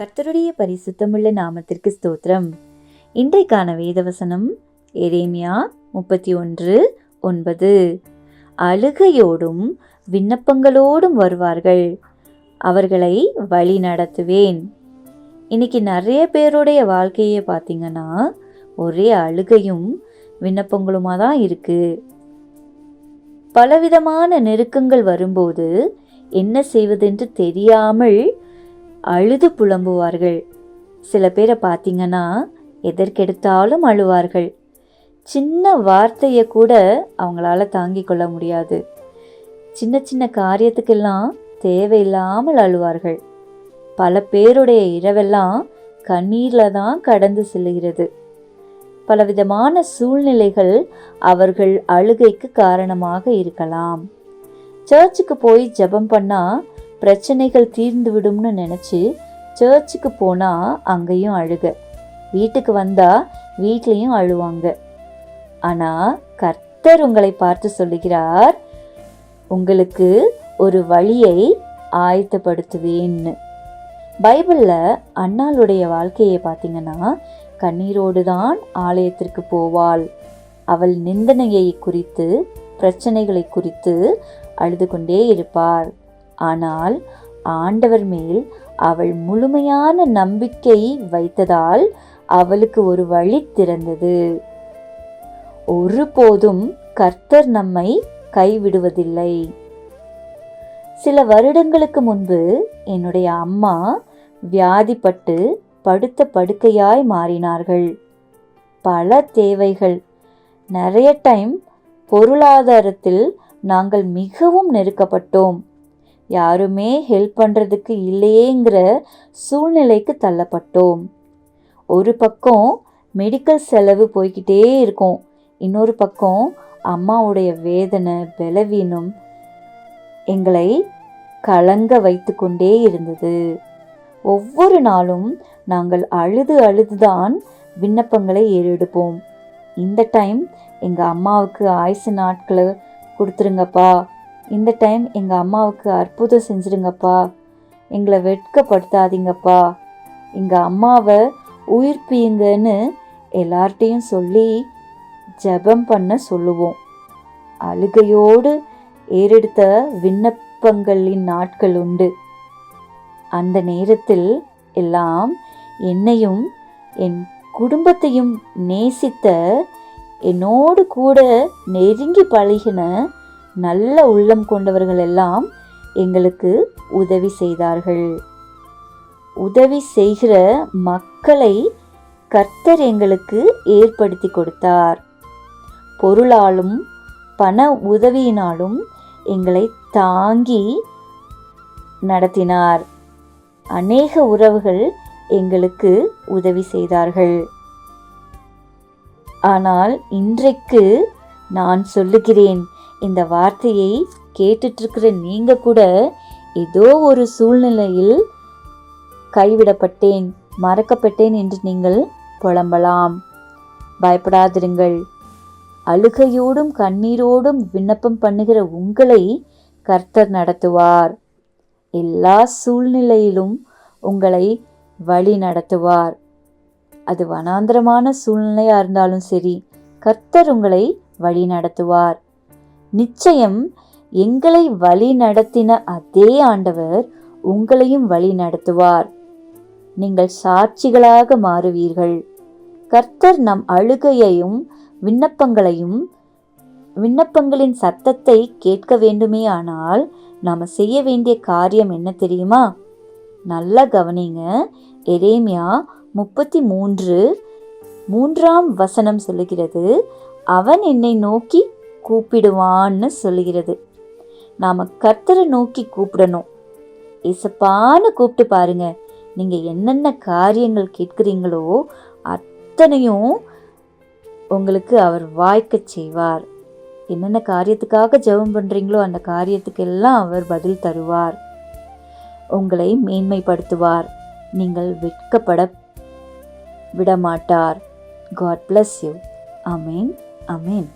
கர்த்தருடைய பரிசுத்தமுள்ள நாமத்திற்கு ஸ்தோத்திரம். இன்றைக்கான வேதவசனம் எரேமியா முப்பத்தி ஒன்று ஒன்பது. அழுகையோடும் விண்ணப்பங்களோடும் வருவார்கள் அவர்களை வழி நடத்துவேன். இன்னைக்கு நிறைய பேருடைய வாழ்க்கையை பார்த்தீங்கன்னா ஒரே அழுகையும் விண்ணப்பங்களுமாக தான் இருக்குது பலவிதமான நெருக்கங்கள் வரும்போது என்ன செய்வதென்று தெரியாமல் அழுது புலம்புவார்கள். சில பேரை பார்த்தீங்கன்னா எதற்கெடுத்தாலும் அழுவார்கள். சின்ன வார்த்தையை கூட அவங்களால தாங்கிக் கொள்ள முடியாது. சின்ன சின்ன காரியத்துக்கெல்லாம் தேவையில்லாமல் அழுவார்கள். பல பேருடைய இரவெல்லாம் கண்ணீரில் தான் கடந்து செல்லுகிறது. பலவிதமான சூழ்நிலைகள் அவர்கள் அழுகைக்கு காரணமாக இருக்கலாம். சர்ச்சுக்கு போய் ஜெபம் பண்ணால் பிரச்சனைகள் தீர்ந்து விடும்னு நினச்சி சர்ச்சுக்கு போனால் அங்கேயும் அழுக. வீட்டுக்கு வந்தால் வீட்லேயும் அழுவாங்க. ஆனால் கர்த்தர் உங்களை பார்த்து சொல்லுகிறார் உங்களுக்கு ஒரு வழியை ஆயத்தப்படுத்துவேன்னு. பைபிளில் அண்ணாளுடைய வாழ்க்கையை பார்த்தீங்கன்னா கண்ணீரோடு தான் ஆலயத்திற்கு போவாள். அவள் நிந்தனையை குறித்து பிரச்சனைகளை குறித்து அழுது கொண்டே இருப்பார் ஆனால் ஆண்டவர் மேல் அவள் முழுமையான நம்பிக்கை வைத்ததால் அவளுக்கு ஒரு வழி திறந்தது. ஒருபோதும் கர்த்தர் நம்மை கைவிடுவதில்லை. சில வருடங்களுக்கு முன்பு என்னுடைய அம்மா வியாதிப்பட்டு படுத்த படுக்கையாய் மாறினார்கள். பல தேவைகள். நிறைய டைம் பொருளாதாரத்தில் நாங்கள் மிகவும் நெருக்கப்பட்டோம். யாருமே ஹெல்ப் பண்ணுறதுக்கு இல்லையேங்கிற சூழ்நிலைக்கு தள்ளப்பட்டோம். ஒரு பக்கம் மெடிக்கல் செலவு போய்கிட்டே இருக்கும். இன்னொரு பக்கம் அம்மாவுடைய வேதனை பலவீனம் எங்களை கலங்க வைத்து கொண்டே இருந்தது. ஒவ்வொரு நாளும் நாங்கள் அழுது அழுதுதான் விண்ணப்பங்களை ஏறெடுப்போம். இந்த டைம் எங்கள் அம்மாவுக்கு ஆயுசு நாட்களை கொடுத்துருங்கப்பா இந்த டைம் எங்கள் அம்மாவுக்கு அற்புதம் செஞ்சிருங்கப்பா எங்களை வெட்கப்படுத்தாதீங்கப்பா. எங்கள் அம்மாவை உயிர்ப்பியுங்கன்னு எல்லார்ட்டையும் சொல்லி ஜெபம் பண்ண சொல்லுவோம். அழுகையோடு ஏறெடுத்த விண்ணப்பங்களின் நாட்கள் உண்டு. அந்த நேரத்தில் எல்லாம் என்னையும் என் குடும்பத்தையும் நேசித்த என்னோடு கூட நெருங்கி பழகின நல்ல உள்ளம் கொண்டவர்கள் எல்லாம் எங்களுக்கு உதவி செய்தார்கள். உதவி செய்கிற மக்களை கர்த்தர் எங்களுக்கு ஏற்படுத்தி கொடுத்தார். பொருளாலும் பண உதவியினாலும் எங்களை தாங்கி நடத்தினார். அநேக உறவுகள் எங்களுக்கு உதவி செய்தார்கள். ஆனால் இன்றைக்கு நான் சொல்லுகிறேன் இந்த வார்த்தையை கேட்டுட்ருக்கிற நீங்கள் கூட ஏதோ ஒரு சூழ்நிலையில் கைவிடப்பட்டேன் மறக்கப்பட்டேன் என்று நீங்கள் புலம்பலாம். பயப்படாதிருங்கள். அழுகையோடும் கண்ணீரோடும் விண்ணப்பம் பண்ணுகிற உங்களை கர்த்தர் நடத்துவார். எல்லா சூழ்நிலையிலும் உங்களை வழி நடத்துவார். அது வனாந்திரமான சூழ்நிலையாக இருந்தாலும் சரி கர்த்தர் உங்களை வழி நடத்துவார். நிச்சயம் எங்களை வழி நடத்தின அதே ஆண்டவர் உங்களையும் வழி நடத்துவார். நீங்கள் சாட்சிகளாக மாறுவீர்கள். கர்த்தர் நம் அழுகையையும் விண்ணப்பங்களையும் விண்ணப்பங்களின் சத்தத்தை கேட்க வேண்டுமே ஆனால் நாம் செய்ய வேண்டிய காரியம் என்ன தெரியுமா? நல்லா கவனிங்க. எரேமியா முப்பத்தி மூன்று மூன்றாம் வசனம் சொல்லுகிறது அவன் என்னை நோக்கி கூப்பிடுவான்னு சொல்லுகிறது. நாம் கர்த்தரை நோக்கி கூப்பிடணும். இசப்பான்னு கூப்பிட்டு பாருங்க. நீங்கள் என்னென்ன காரியங்கள் கேட்குறீங்களோ அத்தனையும் உங்களுக்கு அவர் வாய்க்க செய்வார். என்னென்ன காரியத்துக்காக ஜெபம் பண்ணுறீங்களோ அந்த காரியத்துக்கெல்லாம் அவர் பதில் தருவார். உங்களை மேன்மைப்படுத்துவார். நீங்கள் வெட்கப்பட விடமாட்டார். God bless you amen amen